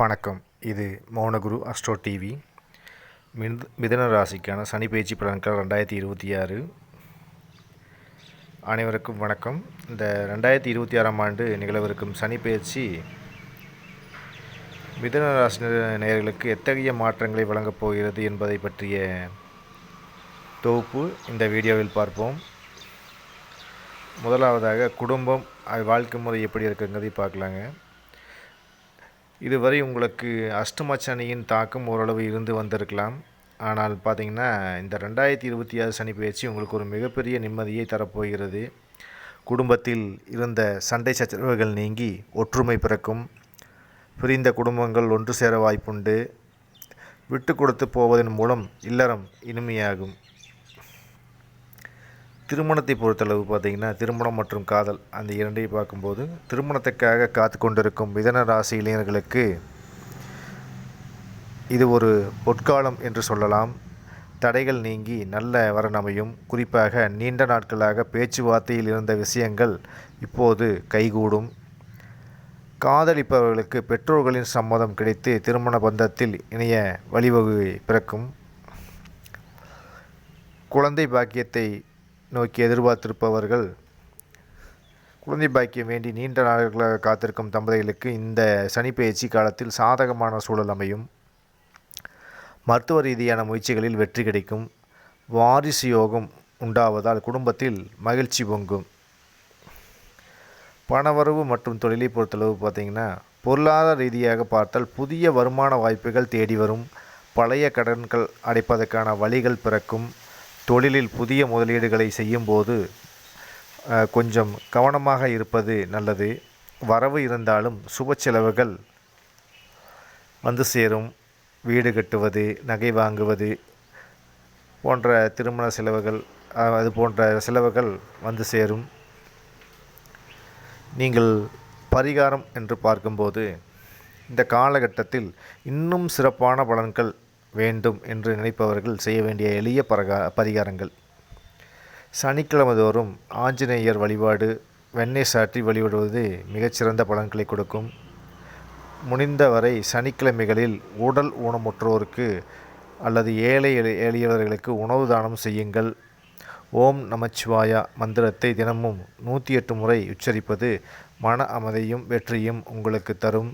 வணக்கம். இது Mounaguru astro TV. மிது மிதன ராசிக்கான சனி பயிற்சி பலன்கள் ரெண்டாயிரத்தி இருபத்தி ஆறு. அனைவருக்கும் வணக்கம். இந்த ரெண்டாயிரத்தி இருபத்தி ஆறாம் ஆண்டு நிகழவிருக்கும் சனி பயிற்சி மிதன ராசி நேயர்களுக்கு எத்தகைய மாற்றங்களை வழங்கப் போகிறது என்பதை பற்றிய தொகுப்பு இந்த வீடியோவில் பார்ப்போம். முதலாவதாக குடும்பம் வாழ்க்கை முறை எப்படி இருக்குங்கிறதை பார்க்கலாங்க. இதுவரை உங்களுக்கு அஷ்டம சனியின் தாக்கம் ஓரளவு இருந்து வந்திருக்கலாம். ஆனால் பார்த்திங்கன்னா இந்த ரெண்டாயிரத்தி இருபத்தி ஆறு சனி பயிற்சி உங்களுக்கு ஒரு மிகப்பெரிய நிம்மதியை தரப்போகிறது. குடும்பத்தில் இருந்த சண்டை சச்சரவுகள் நீங்கி ஒற்றுமை பிறக்கும். பிரிந்த குடும்பங்கள் ஒன்று சேர வாய்ப்புண்டு. விட்டு கொடுத்து போவதன் மூலம் இல்லறம் இனிமையாகும். திருமணத்தை பொறுத்தளவு பார்த்திங்கன்னா திருமணம் மற்றும் காதல் அந்த இரண்டையும் பார்க்கும்போது திருமணத்துக்காக காத்து கொண்டிருக்கும் மிதன ராசி இளைஞர்களுக்கு இது ஒரு பொற்காலம் என்று சொல்லலாம். தடைகள் நீங்கி நல்ல வரணமையும் குறிப்பாக நீண்ட நாட்களாக பேச்சுவார்த்தையில் இருந்த விஷயங்கள் இப்போது கைகூடும். காதலிப்பவர்களுக்கு பெற்றோர்களின் சம்மதம் கிடைத்து திருமண பந்தத்தில் இணைய வழிவகை பிறக்கும். குழந்தை பாக்கியத்தை நோக்கி எதிர்பார்த்திருப்பவர்கள் குழந்தை பாக்கியம் வேண்டி நீண்ட நாட்களாக காத்திருக்கும் தம்பதிகளுக்கு இந்த சனிப்பெயர்ச்சி காலத்தில் சாதகமான சூழல் அமையும். மருத்துவ ரீதியான முயற்சிகளில் வெற்றி கிடைக்கும். வாரிசு யோகம் உண்டாவதால் குடும்பத்தில் மகிழ்ச்சி பொங்கும். பணவரவு மற்றும் தொழிலை பொறுத்தளவு பார்த்திங்கன்னா பொருளாதார ரீதியாக பார்த்தால் புதிய வருமான வாய்ப்புகள் தேடி வரும். பழைய கடன்கள் அடைப்பதற்கான வழிகள் பிறக்கும். தொழிலில் புதிய முதலீடுகளை செய்யும்போது கொஞ்சம் கவனமாக இருப்பது நல்லது. வரவு இருந்தாலும் சுப செலவுகள் வந்து சேரும். வீடு கட்டுவது நகை வாங்குவது போன்ற திருமண செலவுகள் அது போன்ற செலவுகள் வந்து சேரும். நீங்கள் பரிகாரம் என்று பார்க்கும்போது இந்த காலகட்டத்தில் இன்னும் சிறப்பான பலன்கள் வேண்டும் என்று நினைப்பவர்கள் செய்ய வேண்டிய எளிய பரகா பரிகாரங்கள். சனிக்கிழமை தோறும் ஆஞ்சநேயர் வழிபாடு வெண்ணெய் சாற்றி வழிபடுவது மிகச்சிறந்த பலன்களை கொடுக்கும். முடிந்தவரை சனிக்கிழமைகளில் உடல் ஊனமுற்றோருக்கு அல்லது ஏழை எளியவர்களுக்கு உணவு தானம் செய்யுங்கள். ஓம் நமச்சிவாயா மந்திரத்தை தினமும் நூற்றி எட்டு முறை உச்சரிப்பது மன அமைதியும் வெற்றியும் உங்களுக்கு தரும்.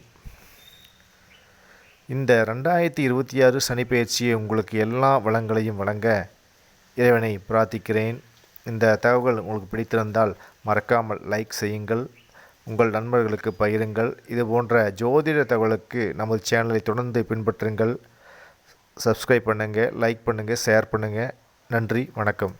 இந்த ரெண்டாயிரத்தி இருபத்தி ஆறு சனிப்பெயர்ச்சியை உங்களுக்கு எல்லா வளங்களையும் வழங்க இறைவனை பிரார்த்திக்கிறேன். இந்த தகவல் உங்களுக்கு பிடித்திருந்தால் மறக்காமல் லைக் செய்யுங்கள் உங்கள் நண்பர்களுக்கு பகிருங்கள். இது போன்ற ஜோதிட தகவலுக்கு நமது சேனலை தொடர்ந்து பின்பற்றுங்கள். சப்ஸ்கிரைப் பண்ணுங்கள் லைக் பண்ணுங்கள் ஷேர் பண்ணுங்கள் நன்றி வணக்கம்.